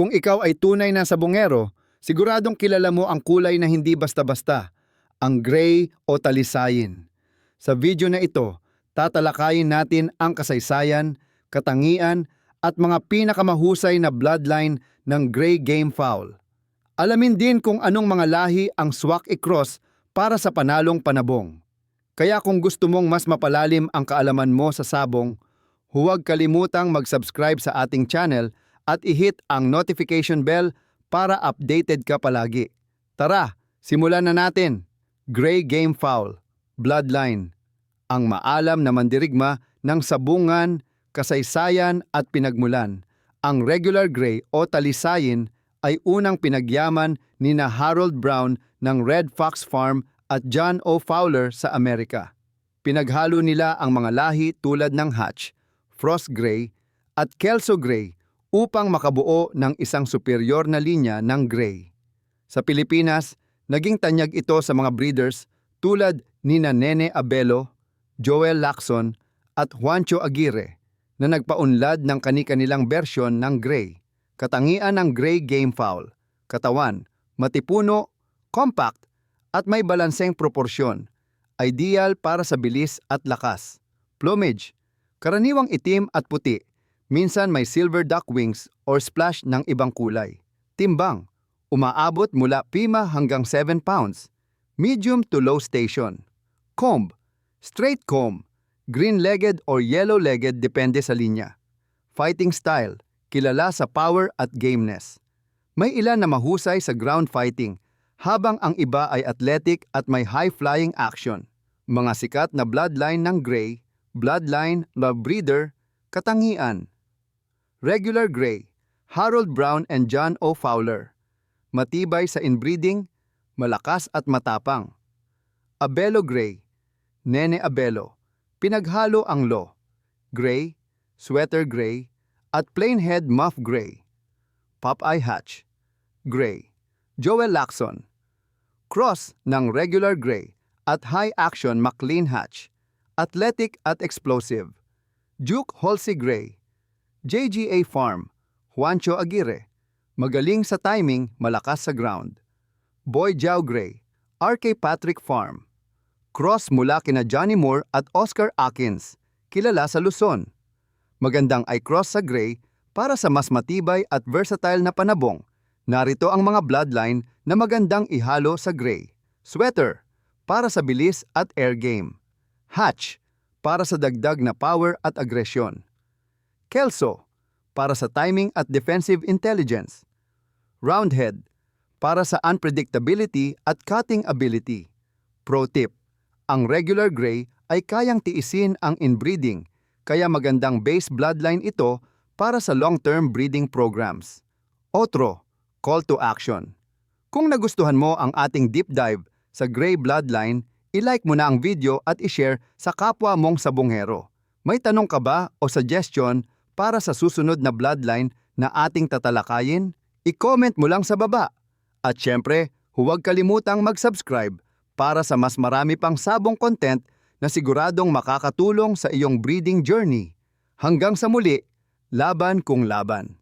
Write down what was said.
Kung ikaw ay tunay na sabongero, siguradong kilala mo ang kulay na hindi basta-basta, ang gray o talisayin. Sa video na ito, tatalakayin natin ang kasaysayan, katangian, at mga pinakamahusay na bloodline ng gray game fowl. Alamin din kung anong mga lahi ang swak i-cross para sa panalong panabong. Kaya kung gusto mong mas mapalalim ang kaalaman mo sa sabong, huwag kalimutang mag-subscribe sa ating channel at i-hit ang notification bell para updated ka palagi. Tara, simulan na natin. Gray Game Fowl, Bloodline, ang maalam na mandirigma ng sabungan, kasaysayan at pinagmulan. Ang regular gray o talisayin ay unang pinagyaman ni na Harold Brown ng Red Fox Farm at John O. Fowler sa Amerika. Pinaghalo nila ang mga lahi tulad ng Hatch, Frost Gray at Kelso Gray upang makabuo ng isang superior na linya ng gray. Sa Pilipinas, naging tanyag ito sa mga breeders tulad ni Nene Abelo, Joel Lacson at Juancho Aguirre na nagpaunlad ng kani-kanilang bersyon ng gray. Katangian ng gray game fowl, katawan, matipuno, compact, at may balanseng proporsyon. Ideal para sa bilis at lakas. Plumage, karaniwang itim at puti, minsan may silver duck wings or splash ng ibang kulay. Timbang, umaabot mula pima hanggang 7 pounds. Medium to low station. Comb, straight comb, green-legged or yellow-legged depende sa linya. Fighting style, kilala sa power at gameness. May ilan na mahusay sa ground fighting, habang ang iba ay athletic at may high-flying action. Mga sikat na bloodline ng Gray, bloodline na breeder, katangian. Regular Gray, Harold Brown and John O. Fowler. Matibay sa inbreeding, malakas at matapang. Abelo Gray, Nene Abelo. Pinaghalo ang lo, gray, sweater gray, at plain head muff gray. Popeye Hatch, gray. Joel Lacson, cross ng regular gray at high action McLean Hatch, athletic at explosive. Duke Halsey Gray, JGA Farm, Juancho Aguirre, magaling sa timing, malakas sa ground. Boy Jiao Gray, RK Patrick Farm, cross mula kina Johnny Moore at Oscar Atkins, kilala sa Luzon. Magandang eye cross sa gray para sa mas matibay at versatile na panabong. Narito ang mga bloodline na magandang ihalo sa gray. Sweater, para sa bilis at air game. Hatch, para sa dagdag na power at agresyon. Kelso, para sa timing at defensive intelligence. Roundhead, para sa unpredictability at cutting ability. Pro tip, ang regular gray ay kayang tiisin ang inbreeding, kaya magandang base bloodline ito para sa long-term breeding programs. Otro, call to action. Kung nagustuhan mo ang ating deep dive sa gray bloodline, i-like mo na ang video at i-share sa kapwa mong sabongero. May tanong ka ba o suggestion para sa susunod na bloodline na ating tatalakayin? I-comment mo lang sa baba. At syempre, huwag kalimutang mag-subscribe para sa mas marami pang sabong content na siguradong makakatulong sa iyong breeding journey. Hanggang sa muli, laban kung laban.